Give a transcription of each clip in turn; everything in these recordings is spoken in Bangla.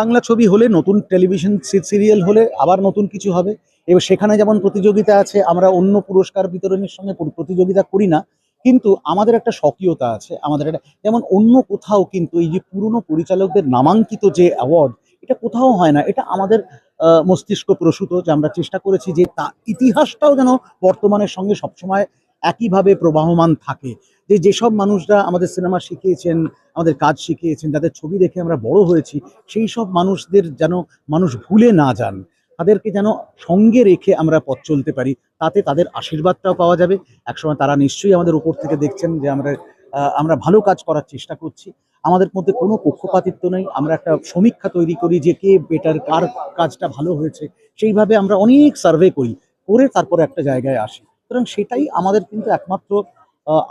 বাংলা ছবি হলে, নতুন টেলিভিশন সিরিয়াল হলে আবার নতুন কিছু হবে। এবার সেখানে যেমন প্রতিযোগিতা আছে, আমরা অন্য পুরস্কার বিতরণের সঙ্গে প্রতিযোগিতা করি না, কিন্তু আমাদের একটা স্বকীয়তা আছে, আমাদের একটা যেমন অন্য কোথাও কিন্তু এই যে পুরনো পরিচালকদের নামাঙ্কিত যে অ্যাওয়ার্ড এটা কোথাও হয় না। এটা আমাদের মস্তিষ্ক প্রসূত, যে আমরা চেষ্টা করেছি যে তা ইতিহাসটাও যেন বর্তমানের সঙ্গে সবসময় একইভাবে প্রবাহমান থাকে। যে যেসব মানুষরা আমাদের সিনেমা শিখিয়েছেন, আমাদের কাজ শিখিয়েছেন, যাদের ছবি দেখে আমরা বড় হয়েছি, সেই সব মানুষদের যেন মানুষ ভুলে না যান। তাদেরকে যেন সঙ্গে রেখে আমরা পথ চলতে পারি, তাতে তাদের আশীর্বাদটাও পাওয়া যাবে। একসময় তারা নিশ্চয়ই আমাদের উপর থেকে দেখছেন যে আমরা আমরা ভালো কাজ করার চেষ্টা করছি। আমাদের মধ্যে কোনো পক্ষপাতিত্ব নেই। আমরা একটা সমীক্ষা তৈরি করি যে কে বেটার কার কাজটা ভালো হয়েছে। সেইভাবে আমরা অনেক সার্ভে করি, করে তারপরে একটা জায়গায় আসি। সুতরাং সেটাই আমাদের কিন্তু একমাত্র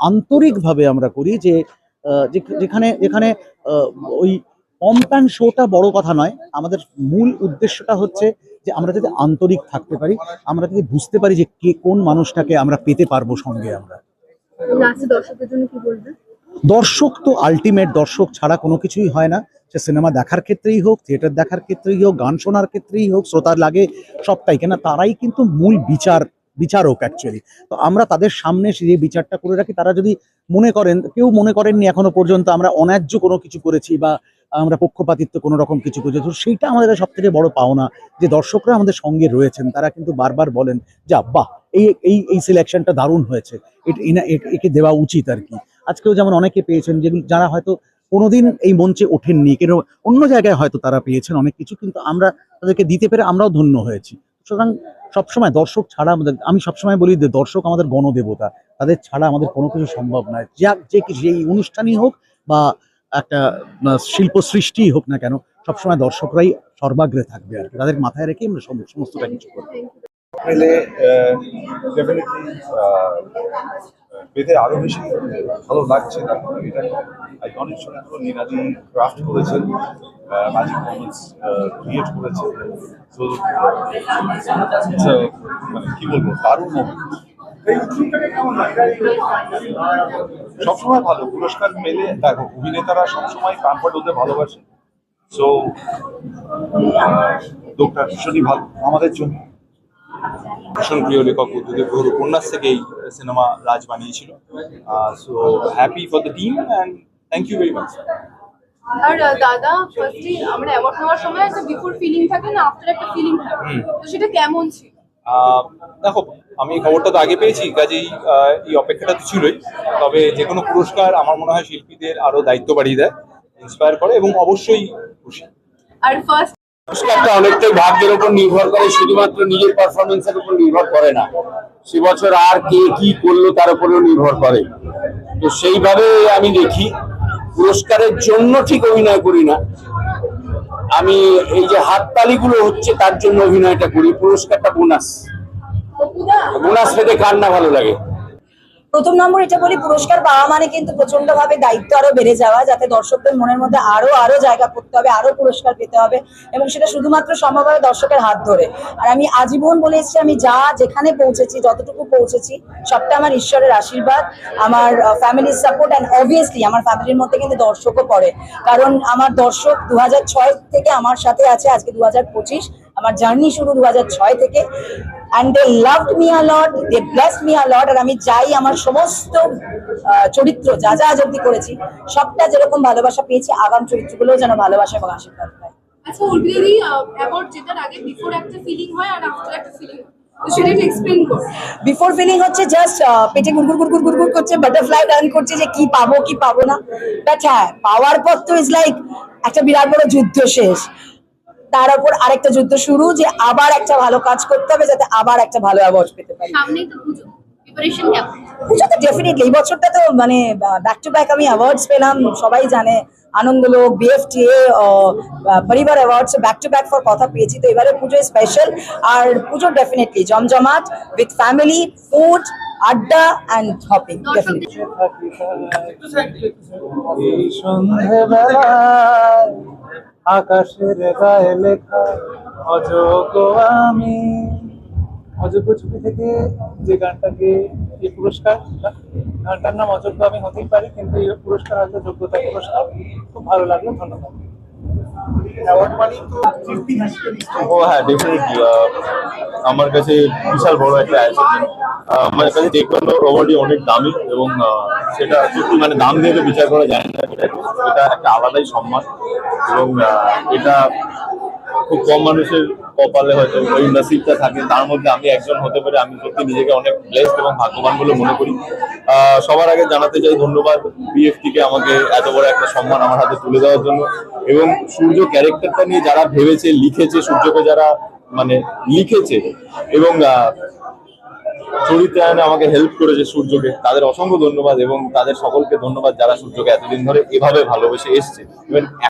আন্তরিকভাবে আমরা করি যে যেখানে যেখানে ওই পম্প অ্যান্ড শোটা বড় কথা নয়। আমাদের মূল উদ্দেশ্যটা হচ্ছে যে আমরা যদি আন্তরিক থাকতে পারি আমরা যদি বুঝতে পারি যে কে কোন মানুষটাকে আমরা পেতে পারব সঙ্গে আমরা। দর্শক তো আলটিমেট দর্শক ছাড়া কোনো কিছুই হয় না। সে সিনেমা দেখার ক্ষেত্রেই হোক থিয়েটার দেখার ক্ষেত্রেই হোক গান শোনার ক্ষেত্রেই হোক শ্রোতার লাগে সবটাই। কেন তারাই কিন্তু মূল বিচার বিচারক অ্যাকচুয়ালি তো আমরা তাদের সামনে যে বিচারটা করে রাখি, তারা যদি মনে করেন, কেউ মনে করেননি এখনও পর্যন্ত আমরা অন্যায্য কোনো কিছু করেছি বা আমরা পক্ষপাতিত্ব কোনো রকম কিছু করেছি, তো সেইটা আমাদের সব থেকে বড় পাওনা যে দর্শকরা আমাদের সঙ্গে রয়েছেন, তারা কিন্তু বারবার বলেন, যে, বাহ, এই এই এই সিলেকশনটা দারুণ হয়েছে। এট- একে দেওয়া উচিত আর কি। আজকেও যেমন অনেকে পেয়েছেন, যেগুলো, যারা হয়তো কোনোদিন এই মঞ্চে ওঠেননি, কেন অন্য জায়গায় হয়তো তারা পেয়েছেন অনেক কিছু, কিন্তু আমরা তাদেরকে দিতে পেরে আমরাও ধন্য হয়েছি। সুতরাং সবসময় দর্শক ছাড়া আমাদের, আমি সবসময় বলি যে দর্শক আমাদের গণদেবতা। তাদের ছাড়া আমাদের কোনো কিছু সম্ভব নয়। যা যে কিছু এই অনুষ্ঠানই হোক বা একটা শিল্প সৃষ্টি হোক না কেন, সবসময় দর্শকরাই সর্বাগ্রে থাকবে আর কি। তাদের মাথায় রেখে আমরা সম- সমস্তটা কিছু করব। পেলে ডেফিনেটলি পেতে আরও বেশি ভালো লাগছে। কারণ এটা আইকনিক চরিত্র নীনাদি ক্রাফট করেছেন ম্যাজিক মোমেন্টস ক্রিয়েট করেছেন। সো মানে কি বলব, দারুণ মোমেন্ট সবসময় ভালো, পুরস্কার পেলে দেখো, অভিনেতারা সবসময় কমফর্ট হতে ভালোবাসে। সো উদ্যোগটা ভীষণই ভালো, আমাদের জন্য। ভীষণ প্রিয় লেখক বুদ্ধদেব গুহর উপন্যাস থেকেই সিনেমা রাজ বানিয়েছিল। So happy for the team and thank you very much আর দাদা আমরা অ্যাওয়ার্ড নেওয়ার সময় একটা বিফোর ফিলিং থাকে না আফটার একটা ফিলিং থাকে। তো সেটা কেমন ছিল? দেখো আমি খবরটা তো আগে পেয়েছি কাজেই এই অপেক্ষাটা তো ছিলই। তবে যে কোনো পুরস্কার আমার মনে হয় শিল্পীদের আরও দায়িত্ব বাড়িয়ে দেয় ইন্সপায়ার করে এবং অবশ্যই খুশি। আর ফার্স্ট পুরস্কারটা অনেকটাই ভাগ্যের উপর নির্ভর করে, শুধুমাত্র নিজের পারফরমেন্সের উপর নির্ভর করে না। সে বছর আর কে কি করল তার উপরেও নির্ভর করে। তো সেইভাবে আমি দেখি, পুরস্কারের জন্য ঠিক অভিনয় করি না। আমি এই যে হাততালিগুলো হচ্ছে তার জন্য অভিনয়টা করি, পুরস্কারটা বোনাস। বোনাস পেতে কার না ভালো লাগে? প্রথম নম্বর এটা বলি, পুরস্কার পাওয়া মানে কিন্তু প্রচণ্ড ভাবে দায়িত্ব আরও বেড়ে যাওয়া, যাতে দর্শকদের মনের মধ্যে আরও আরও জায়গা করতে হবে, আরও পুরস্কার পেতে হবে এবং সেটা শুধুমাত্র সম্ভব হবে দর্শকের হাত ধরে। আর আমি আজীবন বলে এসেছি, আমি যা যেখানে পৌঁছেছি, যতটুকু পৌঁছেছি, সবটা আমার ঈশ্বরের আশীর্বাদ, আমার ফ্যামিলির সাপোর্ট অ্যান্ড অবভিয়াসলি আমার ফ্যামিলির মধ্যে কিন্তু দর্শকও পড়ে। কারণ আমার দর্শক দু হাজার ছয় থেকে আমার সাথে আছে, আজকে দু হাজার পঁচিশ, আমার জার্নি শুরু দু হাজার ছয় থেকে। And they loved me a lot they bless me a lot আর আমি চাই আমার সমস্ত চরিত্র যা যা আজ অব্দি করেছি সবটা যেরকম ভালোবাসা পেয়েছি আগাম চরিত্রগুলোও যেন ভালোবাসা এবং আশীর্বাদ পায়। আচ্ছা উর্মিদি অ্যাওয়ার্ড জেতার আগে বিফোর একটা ফিলিং হয় আর আফটার একটা ফিলিং বিফোর ফিলিং হচ্ছে জাস্ট পেটে গুড়গুড় গুড়গুড় গুড়গুড় করছে বাটারফ্লাই রান করছে যে কি পাবো কি পাবো না। বাট হ্যাঁ পাওয়ার পর তো ইজ লাইক একটা বিরাট বড় যুদ্ধ শেষ। তার উপর আরেকটা যুদ্ধ শুরু যে আবার একটা ভালো কাজ করতে হবে যাতে আবার একটা ভালো অ্যাওয়ার্ড পেতে পারি। সামনেই তো পুজো। প্রিপারেশন কেমন? পুজো তো ডেফিনেটলি এই বছরটা তো মানে ব্যাক টু ব্যাক আমি অ্যাওয়ার্ডস পেলাম সবাই জানে আনন্দলোক বিএফটিএ পরিবার awards back to back for কথা পেয়েছি তো এবারে পুজো স্পেশাল আর পুজো ডেফিনেটলি জমজমাট উইথ ফ্যামিলি ফুড আড্ডা অ্যান্ড হপিং ডেফিনেটলি আকাশের গায়ে লেখা অযোগ্য আমি। অযোগ্য ছবি থেকে যে গানটাকে এই পুরস্কার গানটার নাম অযোগ্য আমি হতেই পারি কিন্তু এই পুরস্কার হয়তো যোগ্যতা পুরস্কার। খুব ভালো লাগল ধন্যবাদ। ও হ্যাঁ ডেফিনেটলি আমার কাছে বিশাল বড় একটা অ্যাচিভমেন্ট আমার কাছে অ্যাওয়ার্ডই অনেক দামি এবং সেটা মানে দাম দিয়ে তো বিচার করা যায় না। এটা একটা আলাদাই সম্মান এবং এটা খুব কম মানুষের কপালে হয়তো ওই নসিবটা থাকে। তার মধ্যে আমি একজন হতে পারে, আমি সত্যি নিজেকে অনেক ব্লেসড এবং ভাগ্যবান বলে মনে করি। সবার আগে জানাতে চাই ধন্যবাদ বিএফটি কে আমাকে এত বড় একটা সম্মান আমার হাতে তুলে দেওয়ার জন্য। এবং সূর্য ক্যারেক্টারটা নিয়ে যারা ভেবেছে, লিখেছে, সূর্যকে যারা মানে লিখেছে এবং চরিত্রায়নে আমাকে হেল্প করেছে সূর্যকে। তাদের অসংখ্য ধন্যবাদ এবং তাদের সকলকে ধন্যবাদ যারা সূর্যকে এতদিন ধরে এভাবে ভালোবেসে এসছে। ইভেন